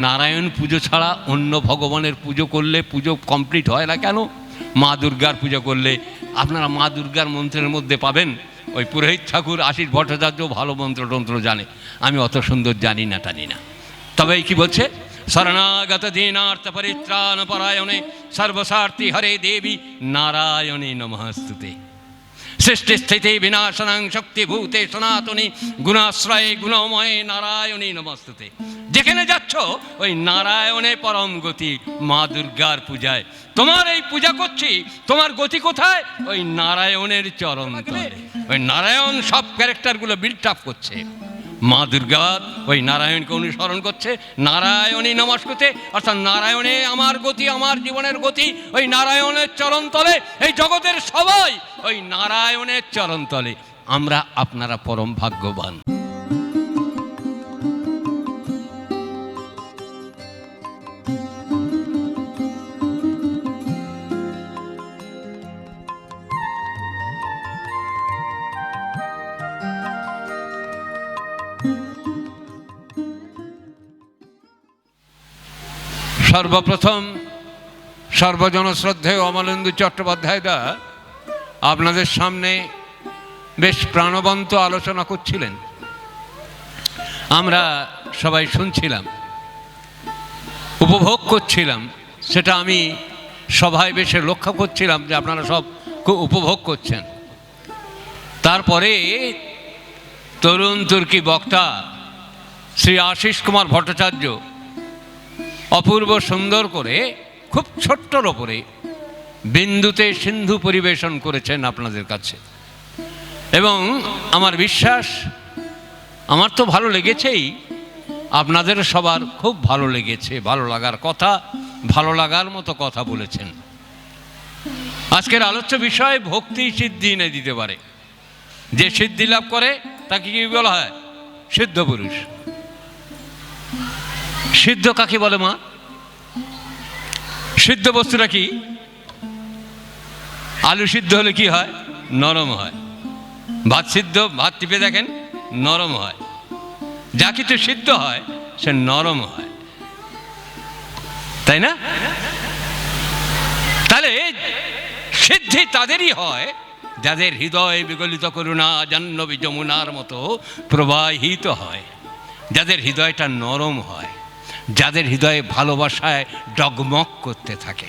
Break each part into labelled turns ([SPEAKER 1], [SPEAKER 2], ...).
[SPEAKER 1] নারায়ণ পুজো ছাড়া অন্য ভগবানের পুজো করলে পুজো কমপ্লিট হয় না কেন? মা দুর্গার পুজো করলে। আপনারা মা দুর্গার মন্ত্রের মধ্যে পাবেন, ওই পুরোহিত ঠাকুর আশিস ভট্টাচার্য ভালো মন্ত্র টন্ত্র জানে। আমি অত সুন্দর জানি না, টানি না। তবে কি বলছে? শরণাগত দীনার্থ পরিত্রাণ পরায়ণে সর্বসার্থী হরে দেবী নারায়ণী নমস্তুতে সৃষ্টি স্থিতি বিনাশনাং শক্তিভূতে সনাতনী গুণাশ্রয়ে গুণময়ে নারায়ণী নমস্তুতে। যেখানে যাচ্ছ, ওই নারায়ণে পরম গতি মা দুর্গার পূজায়। তোমার এই পূজা করছি, তোমার গতি কোথায়? ওই নারায়ণের চরণ ওই নারায়ণ সব ক্যারেক্টারগুলো বিল্ট আপ করছে। মা দুর্গা ওই নারায়ণকে অনুসরণ করছে, নারায়ণী নমস্কৃতে, অর্থাৎ নারায়ণে আমার গতি, আমার জীবনের গতি, ওই নারায়ণের চরণ তলে, এই জগতের সবাই ওই নারায়ণের চরণ তলে। আমরা আপনারা পরম ভাগ্যবান। সর্বপ্রথম সর্বজন শ্রদ্ধেয় অমলেন্দু চট্টোপাধ্যায় দা আপনাদের সামনে বেশ প্রাণবন্ত আলোচনা করছিলেন। আমরা সবাই শুনছিলাম, উপভোগ করছিলাম, সেটা আমি সভায় বেশে লক্ষ্য করছিলাম যে আপনারা সব খুব উপভোগ করছেন। তারপরে তরুণ তুর্কি বক্তা শ্রী আশিস কুমার ভট্টাচার্য অপূর্ব সুন্দর করে খুব ছোট্টর ওপরে বিন্দুতে সিন্ধু পরিবেশন করেছেন আপনাদের কাছে। এবং আমার বিশ্বাস, আমার তো ভালো লেগেছেই, আপনাদের সবার খুব ভালো লেগেছে, ভালো লাগার কথা, ভালো লাগার মতো কথা বলেছেন। আজকের আলোচ্য বিষয় ভক্তি সিদ্ধি এনে দিতে পারে। যে সিদ্ধি লাভ করে, তাকে কি বলা হয়? সিদ্ধ পুরুষ। সিদ্ধ কাকে বলে মা? সিদ্ধ বস্তুটা কি? আলু সিদ্ধ হলে কি হয়? নরম হয়। ভাত সিদ্ধ, ভাত টিপে দেখেন, নরম হয়। যা কিছু সিদ্ধ হয়, সে নরম হয়। তাই না? তাহলে সিদ্ধি তাদেরই হয়, যাদের হৃদয় বিগলিত করুণা, জাহ্নবী যমুনার মতো প্রবাহিত হয়। যাদের হৃদয়টা নরম হয়। যাদের হৃদয়ে ভালোবাসায় ডগমগ করতে থাকে।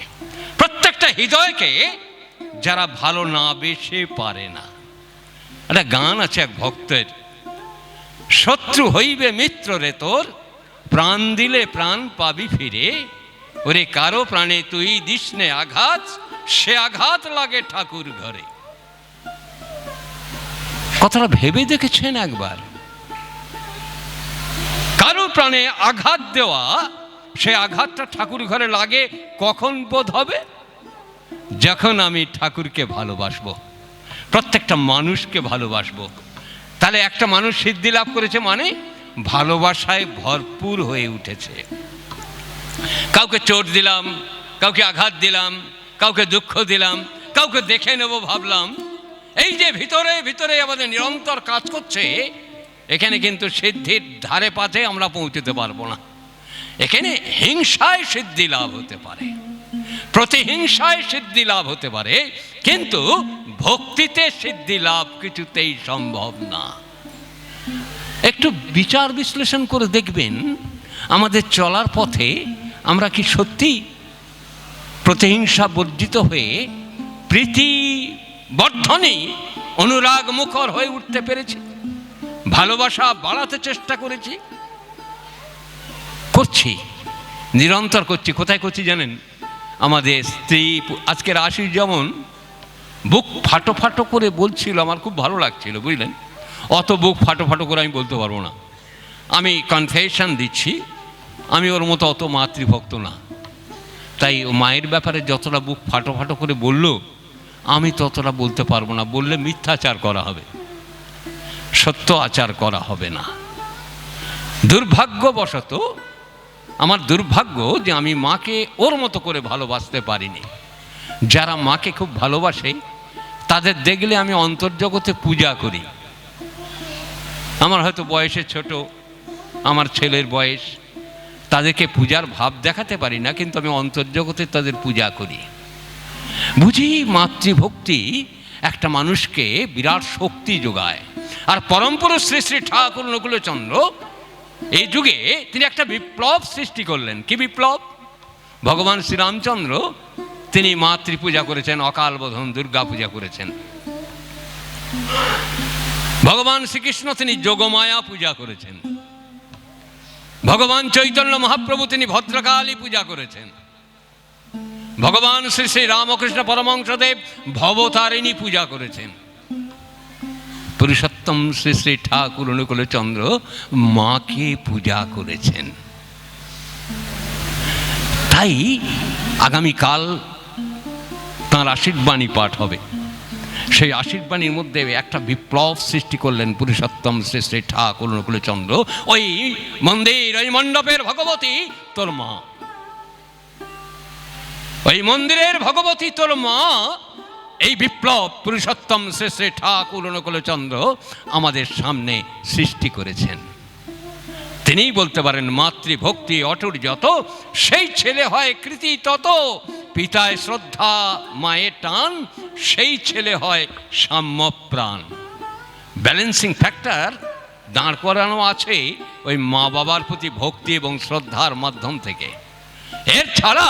[SPEAKER 1] প্রত্যেকটা হৃদয়কে যারা ভালো না বেশে পারে না। একটা গান আছে এক ভক্তের, শত্রু হইবে মিত্র রে তোর, প্রাণ দিলে প্রাণ পাবি ফিরে। ওরে কারও প্রাণে তুই দিসনে আঘাত, সে আঘাত লাগে ঠাকুর ঘরে। কথাটা ভেবে দেখেছেন একবার? কারও প্রাণে আঘাত দেওয়া, সে আঘাতটা ঠাকুর ঘরে লাগে, কখন বোধ হবে? যখন আমি ঠাকুরকে ভালোবাসবো, প্রত্যেকটা মানুষকে ভালোবাসবো। তাহলে একটা মানুষ সিদ্ধি লাভ করেছে মানে ভালোবাসায় ভরপুর হয়ে উঠেছে। কাউকে চোট দিলাম, কাউকে আঘাত দিলাম, কাউকে দুঃখ দিলাম, কাউকে দেখে নেব ভাবলাম, এই যে ভিতরে ভিতরে আমাদের নিরন্তর কাজ করছে এখানে কিন্তু সিদ্ধির ধারে পাতে আমরা পৌঁছতে পারব না। এখানে হিংসায় সিদ্ধি লাভ হতে পারে। প্রতিহিংসায় সিদ্ধি লাভ হতে পারে, কিন্তু ভক্তিতে সিদ্ধি লাভ কিছুতেই সম্ভব না। একটু বিচার বিশ্লেষণ করে দেখবেন, আমাদের চলার পথে আমরা কি সত্যি প্রতিহিংসা বর্জিত হয়ে প্রীতি বর্ধনে অনুরাগ মুখর হয়ে উঠতে পেরেছি? ভালোবাসা বাড়াতে চেষ্টা করেছি। করছি। নিরন্তর করছি। কোথায় করছি জানেন? আমাদের স্ত্রী আজকের আশিস যেমন বুক ফাটো ফাটো করে বলছিল, আমার খুব ভালো লাগছিল, বুঝলেন? অত বুক ফাটো ফাটো করে আমি বলতে পারব না। আমি কনফেশন দিচ্ছি, আমি ওর মতো অত মাতৃভক্ত না। তাই ও মায়ের ব্যাপারে যতটা বুক ফাটো ফাটো করে বলল, আমি ততটা বলতে পারব না। বললে মিথ্যাচার করা হবে। সত্য আচার করা হবে না। দুর্ভাগ্যবশত, আমার দুর্ভাগ্য যে আমি মাকে ওর মতো করে ভালোবাসতে পারিনি। যারা মাকে খুব ভালোবাসে, তাদের দেখলে আমি অন্তর্জগতে পূজা করি। আমার হয়তো বয়সে ছোট, আমার ছেলের বয়স, তাদেরকে পূজার ভাব দেখাতে পারি না, কিন্তু আমি অন্তর্জগতে তাদের পূজা করি। বুঝি মাতৃভক্তি একটা মানুষকে বিরাট শক্তি যোগায়। আর পরমপুরুষ শ্রী শ্রী ঠাকুর নকুলচন্দ্র, এই যুগে তিনি একটা বিপ্লব সৃষ্টি করলেন। কি বিপ্লব? ভগবান শ্রীরামচন্দ্র তিনি মাতৃ পূজা করেছেন, অকাল বোধন দুর্গা পূজা করেছেন। ভগবান শ্রীকৃষ্ণ তিনি যোগমায়া পূজা করেছেন। ভগবান চৈতন্য মহাপ্রভু তিনি ভদ্রকালী পূজা করেছেন। ভগবান শ্রী শ্রী রামকৃষ্ণ পরমংসদেব ভবতারিণী পূজা করেছেন। পুরুষোত্তম শ্রী শ্রী ঠাকুর অনুকূলচন্দ্র মাকে পূজা করেছেন। তাই আগামীকাল তাঁর আশীর্বাণী পাঠ হবে। সেই আশীর্বাণীর মধ্যে একটা বিপ্লব সৃষ্টি করলেন পুরুষোত্তম শ্রী শ্রী ঠাকুর অনুকূলচন্দ্র ওই মন্দির, ওই মণ্ডপের ভগবতী তোর মা। ওই মন্দিরের ভগবতী তোর মা এই বিপ্লব পুরুষোত্তম শ্রী শ্রী ঠাকুর অনুকূলচন্দ্র আমাদের সামনে সৃষ্টি করেছেন। তিনিই বলতে পারেন মাতৃভক্তি অটুট যত, সেই ছেলে হয় কৃতি তত। পিতায় শ্রদ্ধা মায়ের টান, সেই ছেলে হয় সাম্য প্রাণ ব্যালেন্সিং ফ্যাক্টর দাঁড় করানো আছে ওই মা বাবার প্রতি ভক্তি এবং শ্রদ্ধার মাধ্যম থেকে। এর ছাড়া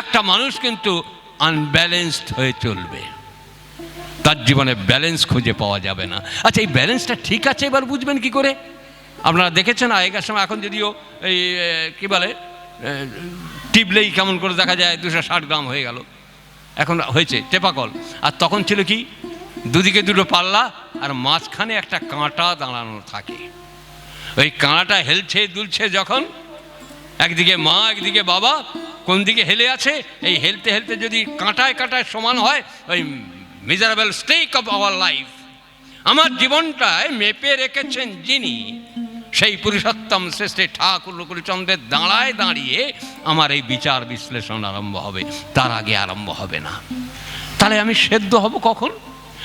[SPEAKER 1] একটা মানুষ কিন্তু আনব্যালেন্সড হয়ে চলবে। তার জীবনে ব্যালেন্স খুঁজে পাওয়া যাবে না। আচ্ছা এই ব্যালেন্সটা ঠিক আছে এবার বুঝবেন কি করে? আপনারা দেখেছেন আগেকার সময়, এখন যদিও এই কী বলে টিপলেই কেমন করে দেখা যায়, দুশো ষাট গ্রাম হয়ে গেল। এখন হয়েছে টেপাকল আর তখন ছিল কি, দুদিকে দুটো পাল্লা আর মাঝখানে একটা কাঁটা দাঁড়ানো থাকে। ওই কাঁটাটা হেলছে দুলছে যখন একদিকে মা, একদিকে বাবা, কোন দিকে হেলে আছে? এই হেলতে হেলতে যদি কাঁটায় কাঁটায় সমান হয়, ওই miserable state of our life আমার জীবনটায় মেপে রেখেছেন যিনি, সেই পুরুষোত্তম শ্রেষ্ঠ ঠাকুর নকুলচন্দ্রের দাঁড়ায় দাঁড়িয়ে আমার এই বিচার বিশ্লেষণ আরম্ভ হবে। তার আগে আরম্ভ হবে না। তাহলে আমি সেদ্ধ হব কখন?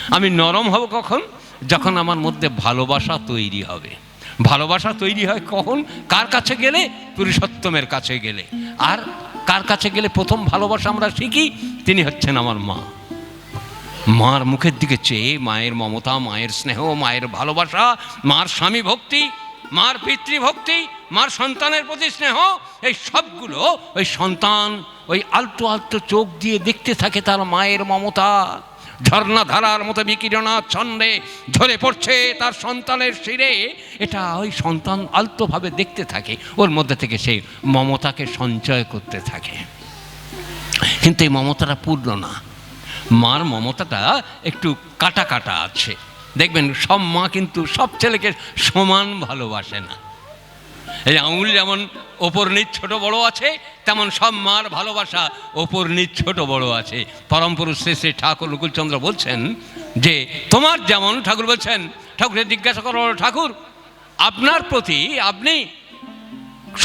[SPEAKER 1] আমি নরম হব কখন? যখন আমার মধ্যে ভালোবাসা তৈরি হবে। ভালোবাসা তৈরি হয় কখন? কার কাছে গেলে? পুরুষোত্তমের কাছে গেলে। আর কার কাছে গেলে প্রথম ভালোবাসা আমরা শিখি? তিনি হচ্ছেন আমার মা। মার মুখের দিকে চেয়ে, মায়ের মমতা, মায়ের স্নেহ, মায়ের ভালোবাসা, মার স্বামী ভক্তি, মার পিতৃভক্তি মার সন্তানের প্রতি স্নেহ, এই সবগুলো ওই সন্তান, ওই আলতো আলতো চোখ দিয়ে দেখতে থাকে তার মায়ের মমতা। ঝর্ণা ধারার মতো ছন্দে ঝরে পড়ছে তার সন্তানের শিরে। এটা ওই সন্তান আলতোভাবে দেখতে থাকে, ওর মধ্যে থেকে সেই মমতাকে সঞ্চয় করতে থাকে। কিন্তু এই মমতাটা পূর্ণ না। মার মমতাটা একটু কাটা কাটা আছে। দেখবেন সব মা কিন্তু সব ছেলেকে সমান ভালোবাসে না। এই আঙুল যেমন ওপর নিচ ছোট বড় আছে, তেমন সব মার ভালোবাসা ওপর নিচ ছোট বড় আছে। পরম পুরুষ শ্রী শ্রী ঠাকুর নকুলচন্দ্র বলছেন যে, তোমার যেমন ঠাকুর বলছেন, ঠাকুরের জিজ্ঞাসা করো ঠাকুর, আপনার প্রতি আপনি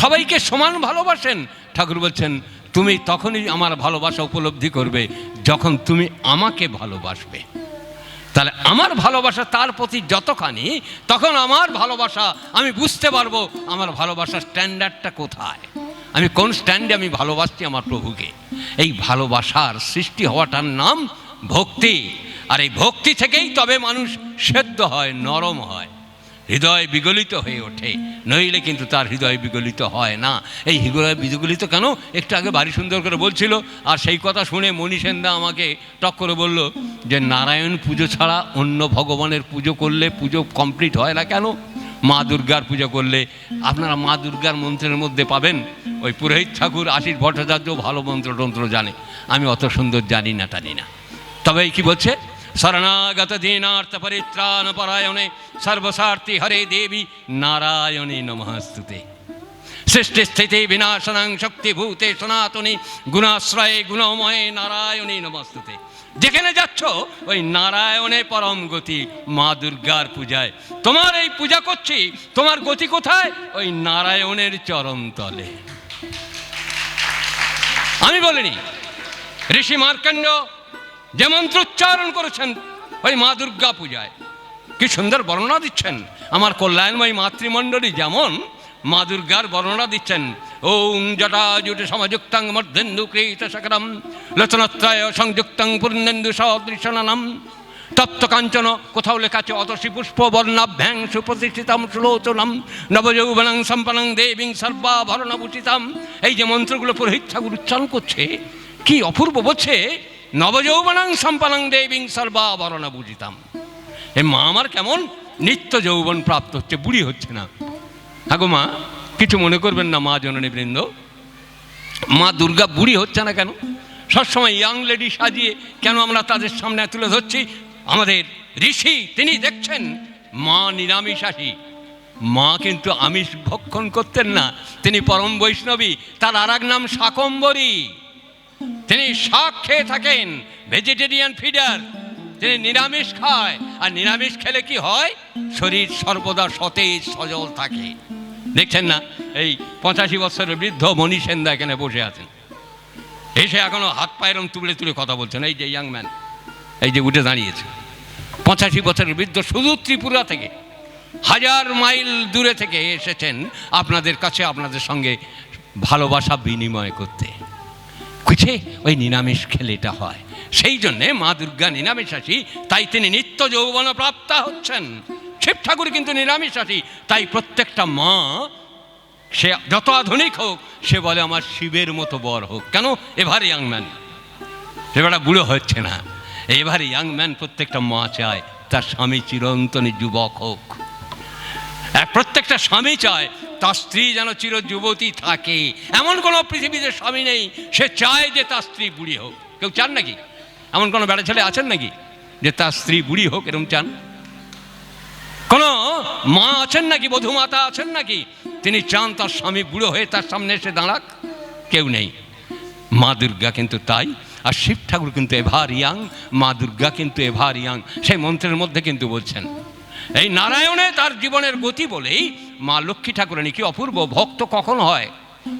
[SPEAKER 1] সবাইকে সমান ভালোবাসেন? ঠাকুর বলছেন, তুমি তখনই আমার ভালোবাসা উপলব্ধি করবে, যখন তুমি আমাকে ভালোবাসবে। তাহলে আমার ভালোবাসা তার প্রতি যতখানি, তখন আমার ভালোবাসা, আমি বুঝতে পারব আমার ভালোবাসার স্ট্যান্ডার্ডটা কোথায়। আমি কোন স্ট্যান্ডে আমি ভালোবাসছি আমার প্রভুকে। এই ভালোবাসার সৃষ্টি হওয়াটার নাম ভক্তি। আর এই ভক্তি থেকেই তবে মানুষ সেদ্ধ হয়, নরম হয়। হৃদয় বিগলিত হয়ে ওঠে। নইলে কিন্তু তার হৃদয় বিগলিত হয় না। এই হৃদয় বিগলিত কেন? একটু আগে বাড়ি সুন্দর করে বলছিল, আর সেই কথা শুনে মণি সেনদা আমাকে টক করে বলল যে, নারায়ণ পুজো ছাড়া অন্য ভগবানের পুজো করলে পুজো কমপ্লিট হয় না কেন? মা দুর্গার পুজো করলে আপনারা মা দুর্গার মন্ত্রের মধ্যে পাবেন। ওই পুরোহিত ঠাকুর আশিস ভট্টাচার্য ভালো মন্ত্র টন্ত্র জানে। আমি অত সুন্দর জানি না, টানি না। তবে কি বলছে? শরণাগত দীনার্থ পরিত্রাণ পরায়ণে সর্বসার্থী হরে দেবী নারায়ণী নমস্তুতে। সৃষ্টি স্থিতি বিনাশনাং শক্তিভূতে সনাতনী গুণাশ্রয়ে গুণময়ে নারায়ণী নমস্তুতে। যেখানে যাচ্ছ, ওই নারায়ণে পরম গতি মা দুর্গার পূজায়। তোমার এই পূজা করছি, তোমার গতি কোথায়? ওই নারায়ণের চরণ তলে। আমি বলিনি, ঋষি মার্কণ্ড যে মন্ত্র উচ্চারণ করেছেন, ওই মা দুর্গা পূজায়। কি সুন্দর বর্ণনা দিচ্ছেন। আমার কল্যাণময় মাতৃমণ্ডলী যেমন মা দুর্গার বর্ণনা দিচ্ছেন। ওং জটাজুট সমযুক্তাং মর্ধেন্দু কৃত সকরম লোচনত্রয় সংযুক্তাং পূর্ণেন্দু সদৃশনাম তপ্ত কাঞ্চন, কোথাও লেখা আছে, অতসী পুষ্প বর্ণাভ্যাং সুপ্রতিষ্ঠিতাম সুলোচনম, নবযৌবনং সম্পন্নং দেবীং সর্বাভরণভূষিতাম। এই যে মন্ত্রগুলো পুরোহিত ঠাকুর উচ্চারণ করছে, কি অপূর্ব বলছে নবযৌবনং সম্পন্নং দেবীং সর্বাভরণভূষিতাম এ মা আমার কেমন নিত্য যৌবন প্রাপ্ত হচ্ছে, বুড়ি হচ্ছে না। হাগো মা, কিছু মনে করবেন না মা জননী বৃন্দ। মা দুর্গা বুড়ি হচ্ছে না কেন? সবসময় ইয়াং লেডি সাজিয়ে কেন আমরা তাদের সামনে তুলে ধরছি? আমাদের ঋষি, তিনি দেখছেন, মা নিরামিষাসী মা কিন্তু আমিষ ভক্ষণ করতেন না। তিনি পরম বৈষ্ণবী, তার আর নাম শাকম্বরী। তিনি শাক খেয়ে থাকেন ভেজিটেরিয়ান ফিডার তিনি নিরামিষ খায়, আর নিরামিষ খেলে কি হয়? শরীর সর্বদা সতেজ, সজল থাকে। দেখছেন না? এই পঁচাশি বছরের বৃদ্ধ সেনদা এখানে বসে আছেন। এসে এখনও হাত পায়েরম তুলে তুলে কথা বলছেন। এই যে ইয়াং ম্যান এই যে উঠে দাঁড়িয়েছে। পঁচাশি বছরের বৃদ্ধ শুধু ত্রিপুরা থেকে, হাজার মাইল দূরে থেকে এসেছেন। আপনাদের কাছে, আপনাদের সঙ্গে ভালোবাসা বিনিময় করতে। কুছে ওই নিরামিষ খেলে এটা হয়। সেই জন্যে মা দুর্গা নিরামিষাসী তাই তিনি নিত্য যৌবন প্রাপ্তা হচ্ছেন। শিব ঠাকুর কিন্তু নিরামিষাসী তাই প্রত্যেকটা মা, সে যত আধুনিক হোক, সে বলে আমার শিবের মতো বর হোক। কেন? এভার ইয়াং ম্যান এবারটা বুড়ো হচ্ছে না। এবার ইয়াং ম্যান প্রত্যেকটা মা চায়, তার স্বামী চিরন্তনী যুবক হোক। এক প্রত্যেকটা স্বামী চায় তার স্ত্রী যেন চির যুবতী থাকে। এমন কোনো পৃথিবীতে স্বামী নেই, সে চায় যে তার স্ত্রী বুড়ি হোক। কেউ চান নাকি? এমন কোনো বেড়া ছেলে আছেন নাকি? যে তার স্ত্রী বুড়ি হোক এরকম চান? কোনো মা আছেন নাকি, বধুমাতা আছেন নাকি? তিনি চান তার স্বামী বুড়ো হয়ে তার সামনে এসে দাঁড়াক। কেউ নেই। মা দুর্গা কিন্তু তাই, আর শিব ঠাকুর কিন্তু এভার ইয়াং, মা দুর্গা কিন্তু এভার ইয়াং। সেই মন্ত্রের মধ্যে কিন্তু বলছেন এই নারায়ণে তার জীবনের গতি বলেই মা লক্ষ্মী ঠাকুরানী কি অপূর্ব ভক্ত কখন হয়?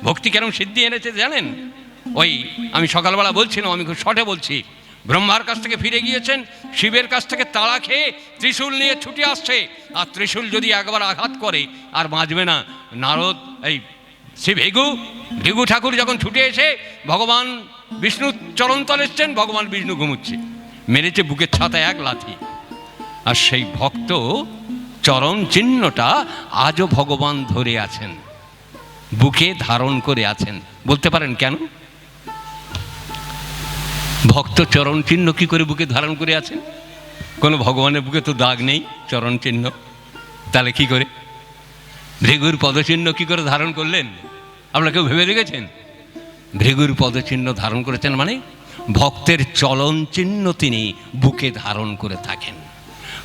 [SPEAKER 1] ভক্তি কেরম সিদ্ধি এনেছে জানেন? ওই আমি সকালবেলা বলছিলাম, আমি খুব শটে বলছি, ব্রহ্মার কাছ থেকে ফিরে গিয়েছেন, শিবের কাছ থেকে তাড়া খেয়ে ত্রিশূল নিয়ে ছুটে আসছে, আর ত্রিশূল যদি একবার আঘাত করে, আর বাঁচবে না। নারদ, এই শ্রী ভেগু ভৃগু ঠাকুর যখন ছুটে এসে ভগবান বিষ্ণু চরণতল এসছেন, ভগবান বিষ্ণু ঘুমুচ্ছে। মেরেছে বুকের ছাতায় এক লাথি। আর সেই ভক্ত চরণ চিহ্নটা আজও ভগবান ধরে আছেন, বুকে ধারণ করে আছেন। বলতে পারেন কেন? ভক্ত চরণ চিহ্ন কি করে বুকে ধারণ করে আছেন? কোনো ভগবানের বুকে তো দাগ নেই চরণ চিহ্ন। তাহলে কি করে? ভৃগুর পদচিহ্ন কি করে ধারণ করলেন? আপনারা কেউ ভেবে দেখেছেন? ভৃগুর পদচিহ্ন ধারণ করেছেন মানে ভক্তের চলন চিহ্ন তিনি বুকে ধারণ করে থাকেন।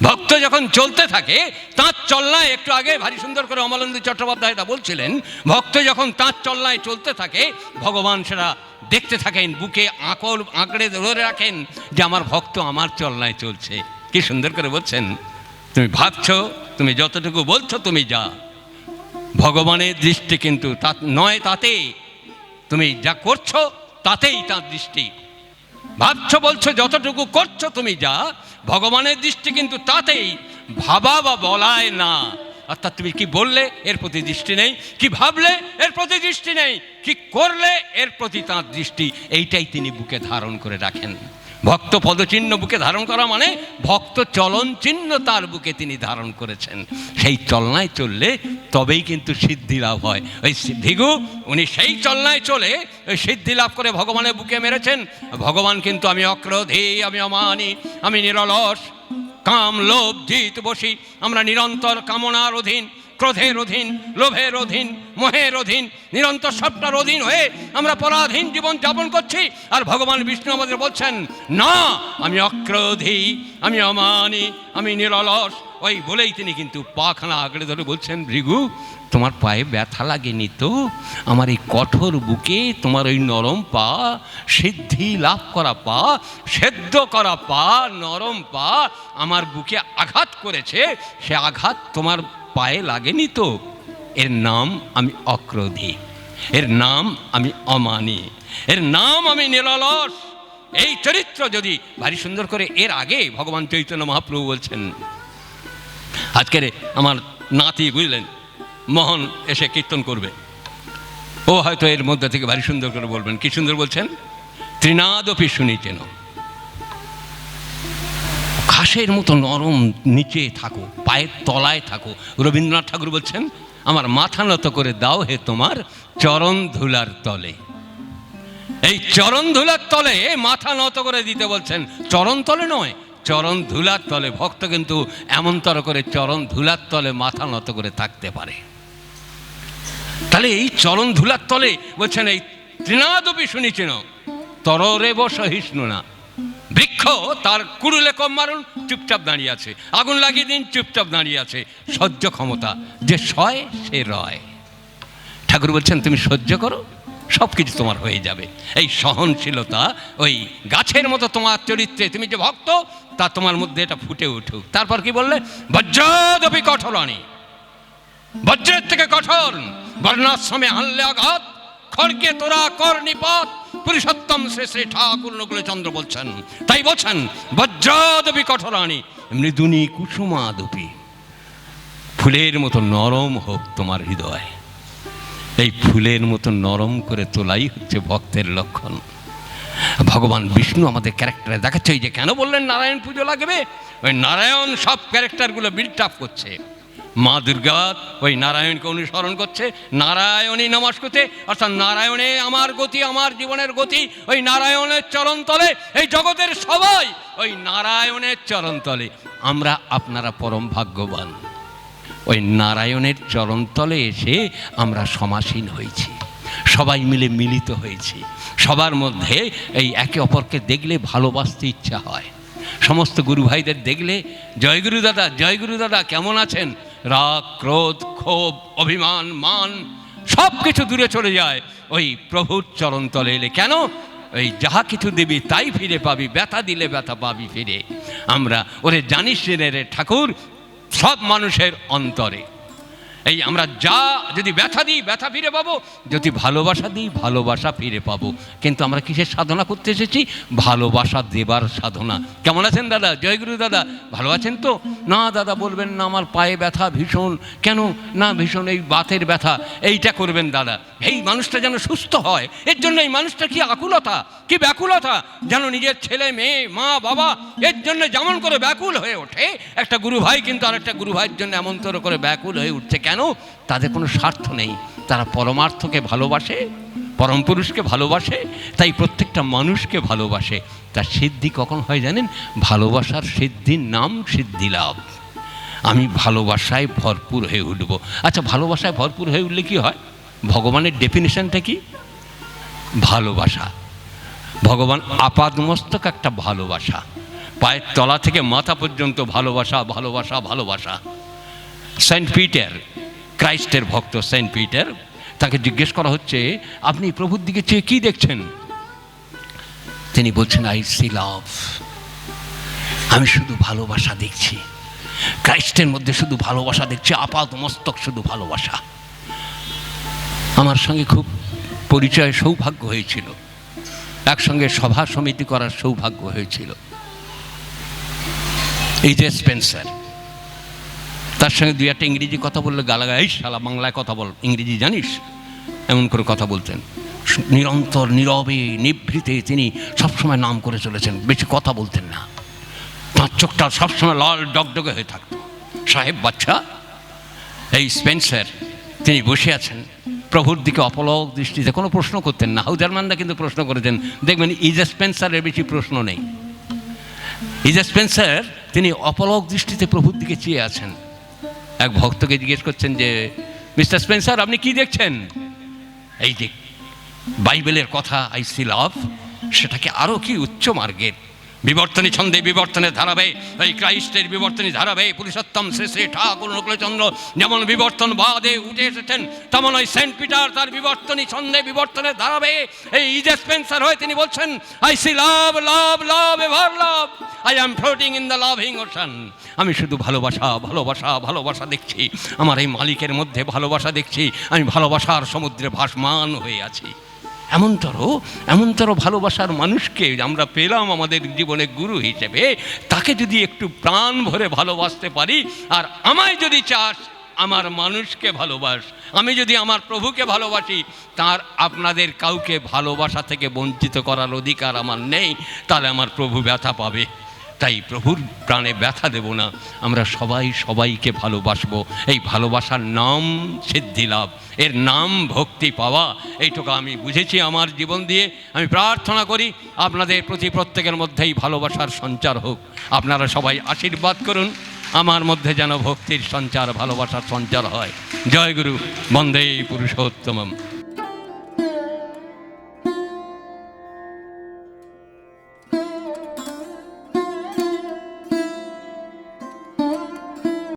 [SPEAKER 1] ভক্ত যখন চলতে থাকে, তাঁর চলনায় একটু আগে ভারী সুন্দর করে অমলেন্দু চট্টোপাধ্যায় তা বলছিলেন, ভক্ত যখন তাঁর চলনায় চলতে থাকে, ভগবান সেটা দেখতে থাকেন, বুকে আঁকল, আঁকড়ে ধরে রাখেন যে আমার ভক্ত আমার চলনায় চলছে। কি সুন্দর করে বলছেন, তুমি ভাবছ, তুমি যতটুকু বলছো তুমি যা। ভগবানের দৃষ্টি কিন্তু তা নয় তাতে। তুমি যা করছ তাতেই তার দৃষ্টি। ভাবছ, বলছো, যতটুকু করছ তুমি যা ভগবানের দৃষ্টি কিন্তু তাতেই। ভাবা বা বলায় না। অর্থাৎ তুমি কি বললে, এর প্রতি দৃষ্টি নেই। কি ভাবলে, এর প্রতি দৃষ্টি নেই। কি করলে, এর প্রতি তাঁর দৃষ্টি। এইটাই তিনি বুকে ধারণ করে রাখেন। ভক্ত পদচিহ্ন বুকে ধারণ করা মানে ভক্ত চলন চিহ্ন তার বুকে তিনি ধারণ করেছেন। সেই চলনায় চললে তবেই কিন্তু সিদ্ধি লাভ হয়। ওই ভিগু, উনি সেই চলনায় চলে, ওই সিদ্ধি লাভ করে ভগবানের বুকে মেরেছেন। ভগবান কিন্তু আমি অক্রোধী, আমি অমানি, আমি নিরলস, কাম লোভ, জিত বসি, আমরা নিরন্তর কামনার অধীন। ক্রোধের অধীন, লোভের অধীন, মোহের অধীন, নিরন্তর সবটার অধীন হয়ে আমরা পরাধীন জীবন যাপন করছি। আর ভগবান বিষ্ণু আমাদের বলছেন, না, আমি অক্রোধী, আমি অমানি, আমি নিরলস। ওই বলেই তিনি কিন্তু পাখানা আগড়ে ধরে বলছেন, ভৃগু, তোমার পায়ে ব্যথা লাগেনি তো? আমার এই কঠোর বুকে তোমার ওই নরম পা, সিদ্ধি লাভ করা পা, সেদ্ধ করা পা, নরম পা আমার বুকে আঘাত করেছে। সে আঘাত তোমার পায়ে লাগেনি তো? এর নাম আমি অক্রোধী। এর নাম আমি অমানি। এর নাম আমি নিরলস। এই চরিত্র যদি ভারী সুন্দর করে এর আগে ভগবান চৈতন্য মহাপ্রভু বলছেন। আজকের আমার নাতি বুঝলেন, মোহন এসে কীর্তন করবে। ও হয়তো এর মধ্যে থেকে ভারী সুন্দর করে বলবেন। কি সুন্দর বলছেন? ত্রিনাদপি শুনিছেন ঘাসের মতো নরম নিচে থাকো, পায়ের তলায় থাকো। রবীন্দ্রনাথ ঠাকুর বলছেন, আমার মাথা নত করে দাও হে তোমার চরণ ধুলার তলে। এই চরণ ধুলার তলে মাথা নত করে দিতে বলছেন। চরণ তলে নয়, চরণ ধুলার তলে। ভক্ত কিন্তু এমনতর করে চরণ ধুলার তলে মাথা নত করে থাকতে পারে। তাহলে এই চরণ ধুলার তলে বলছেন, এই তৃণাদপি শুনিছেন তররে সহিষ্ণু না। বৃক্ষ, তার কুড়ুলে কম মারুন, চুপচাপ দাঁড়িয়ে আছে। আগুন লাগিয়ে দিন, চুপচাপ দাঁড়িয়ে আছে। সহ্য ক্ষমতা, যে সয়, সে রয়। ঠাকুর বলছেন, তুমি সহ্য করো সব কিছু তোমার হয়ে যাবে। এই সহনশীলতা, ওই গাছের মতো তোমার চরিত্রে তুমি যে ভক্ত, তা তোমার মধ্যে এটা ফুটে উঠুক। তারপর কি বললে? বজ্রদপি কঠোরানি বজ্রের থেকে কঠোর। বর্ণাশ্রমে আনলে আঘাত খড়কে তোরা কর নিপাত পুরুষোত্তম শ্রী শ্রী ঠাকুর নকুলচন্দ্র বলছেন, তাই বলছেন, বজ্রদপি কঠোরানি মৃদুনি কুসুমাদপি। ফুলের মতো নরম হোক তোমার হৃদয়। এই ফুলের মতো নরম করে তোলাই হচ্ছে ভক্তের লক্ষণ। ভগবান বিষ্ণু আমাদের ক্যারেক্টারে দেখাচ্ছে যে কেন বললেন নারায়ণ পুজো লাগবে? ওই নারায়ণ সব ক্যারেক্টারগুলো বিল্ট আপ করছে। মা দুর্গা ওই নারায়ণকে অনুসরণ করছে, নারায়ণী নমাস করতে অর্থাৎ নারায়ণে আমার গতি, আমার জীবনের গতি, ওই নারায়ণের চরণতলে এই জগতের সবাই ওই নারায়ণের চরণতলে আমরা আপনারা পরম ভাগ্যবান। ওই নারায়ণের চরণতলে এসে আমরা সমাসীন হয়েছি। সবাই মিলে মিলিত হয়েছি। সবার মধ্যে এই একে অপরকে দেখলে ভালোবাসতে ইচ্ছা হয়। সমস্ত গুরু ভাইদের দেখলে জয়গুরু দাদা জয়গুরু দাদা, কেমন আছেন? রাগ, ক্রোধ, ক্ষোভ, অভিমান, মান সব কিছু দূরে চলে যায়। ওই প্রভুর চরণতলে এলে কেন? ওই যাহা কিছু দিবি তাই ফিরে পাবি, ব্যথা দিলে ব্যথা পাবি ফিরে। আমরা ওরে জানিস রে ঠাকুর, সব মানুষের অন্তরে। এই আমরা যা যদি ব্যথা দিই, ব্যথা ফিরে পাবো। যদি ভালোবাসা দিই, ভালোবাসা ফিরে পাবো। কিন্তু আমরা কিসের সাধনা করতে এসেছি? ভালোবাসা দেবার সাধনা। কেমন আছেন দাদা? জয়গুরু দাদা। ভালো আছেন তো? না দাদা, বলবেন না, আমার পায়ে ব্যথা ভীষণ। কেন? না, ভীষণ এই বাতের ব্যথা। এইটা করবেন দাদা। এই মানুষটা যেন সুস্থ হয়, এর জন্য এই মানুষটা কি আকুলতা? কি ব্যাকুলতা? যেন নিজের ছেলে, মেয়ে, মা, বাবা, এর জন্য যেমন করে ব্যাকুল হয়ে ওঠে, একটা গুরু ভাই কিন্তু আর একটা গুরু ভাইয়ের জন্য এমন করে ব্যাকুল হয়ে উঠছে। কেন তাদের কোনো স্বার্থ নেই। তারা পরমার্থকে ভালোবাসে, পরম পুরুষকে ভালোবাসে, তাই প্রত্যেকটা মানুষকে ভালোবাসে। তার সিদ্ধি কখন হয় জানেন? ভালোবাসার সিদ্ধির নাম সিদ্ধি লাভ। আমি ভালোবাসায় ভরপুর হয়ে উঠব। আচ্ছা ভালোবাসায় ভরপুর হয়ে উঠলে কি হয়? ভগবানের ডেফিনেশনটা কি? ভালোবাসা। ভগবান আপাদমস্তক একটা ভালোবাসা। পায়ের তলা থেকে মাথা পর্যন্ত ভালোবাসা ভালোবাসা ভালোবাসা। সেন্ট পিটার ক্রাইস্টের ভক্ত সেন্ট পিটার, তাকে জিজ্ঞেস করা হচ্ছে, আপনি প্রভুর দিকে চেয়ে কী দেখছেন? তিনি বলছেন আই সি লাভ আমি শুধু ভালোবাসা দেখছি। ক্রাইস্টের মধ্যে শুধু ভালোবাসা দেখছি আপাত মস্তক শুধু ভালোবাসা। আমার সঙ্গে খুব পরিচয় সৌভাগ্য হয়েছিল। একসঙ্গে সভা সমিতি করার সৌভাগ্য হয়েছিল। এই যে স্পেন্সার তার সঙ্গে দুই একটা ইংরেজি কথা বললে গালাগা এই শালা বাংলায় কথা বল, ইংরেজি জানিস? এমন করে কথা বলতেন। নিরন্তর, নীরবে, নিভৃতে তিনি সবসময় নাম করে চলেছেন, বেশি কথা বলতেন না। তাঁর চোখটা সবসময় লাল, ডগডগে হয়ে থাকতো। সাহেব, বাচ্চা, এই স্পেন্সার, তিনি বসে আছেন। প্রভুর দিকে অপলক দৃষ্টিতে কোনো প্রশ্ন করতেন না। হাউজারমানরা কিন্তু প্রশ্ন করেছেন, দেখবেন, ইজ স্পেন্সারের বেশি প্রশ্ন নেই। ইজ স্পেন্সার, তিনি অপলক দৃষ্টিতে প্রভুর দিকে চেয়ে আছেন। এক ভক্তকে জিজ্ঞেস করছেন যে, মিস্টার স্পেন্সার, আপনি কি দেখছেন? এই যে বাইবেলের কথা, আই সি লাভ, সেটাকে আরও কি উচ্চ মার্গের বিবর্তনী ছন্দে বিবর্তনে ধারাবে, এই ক্রাইস্টের বিবর্তনী ধারাবে, পুরুষোত্তম শ্রী শ্রী ঠাকুর নকুলচন্দ্র যেমন বিবর্তন বাদে উঠে এসেছেন তেমন ওই সেন্ট পিটার তার বিবর্তনী ছন্দে বিবর্তনের ধারাবে, এই ইজ স্পেন্সার হয়ে তিনি বলছেন I see love love love ever love I am floating in the loving ocean আমি শুধু ভালোবাসা ভালোবাসা ভালোবাসা দেখছি, আমার এই মালিকের মধ্যে ভালোবাসা দেখছি, আমি ভালোবাসার সমুদ্রে ভাসমান হয়ে আছি। এমনতর এমনতর ভালোবাসার মানুষকে আমরা পেলাম আমাদের জীবনে গুরু হিসেবে, তাকে যদি একটু প্রাণ ভরে ভালোবাসতে পারি, আর আমায় যদি চাস, আমার মানুষকে ভালোবাস, আমি যদি আমার প্রভুকে ভালোবাসি, তার আপনাদের কাউকে ভালোবাসা থেকে বঞ্চিত করার অধিকার আমার নেই, তাহলে আমার প্রভু ব্যথা পাবে। তাই প্রভুর প্রাণে ব্যথা দেব না। আমরা সবাই সবাইকে ভালোবাসবো। এই ভালোবাসার নাম সিদ্ধি লাভ। এর নাম ভক্তি পাওয়া। এইটুকু আমি বুঝেছি আমার জীবন দিয়ে। আমি প্রার্থনা করি, আপনাদের প্রতি প্রত্যেকের মধ্যেই ভালোবাসার সঞ্চার হোক। আপনারা সবাই আশীর্বাদ করুন। আমার মধ্যে যেন ভক্তির সঞ্চার, ভালোবাসার সঞ্চার হয়। জয় গুরু। বন্দে পুরুষোত্তমম।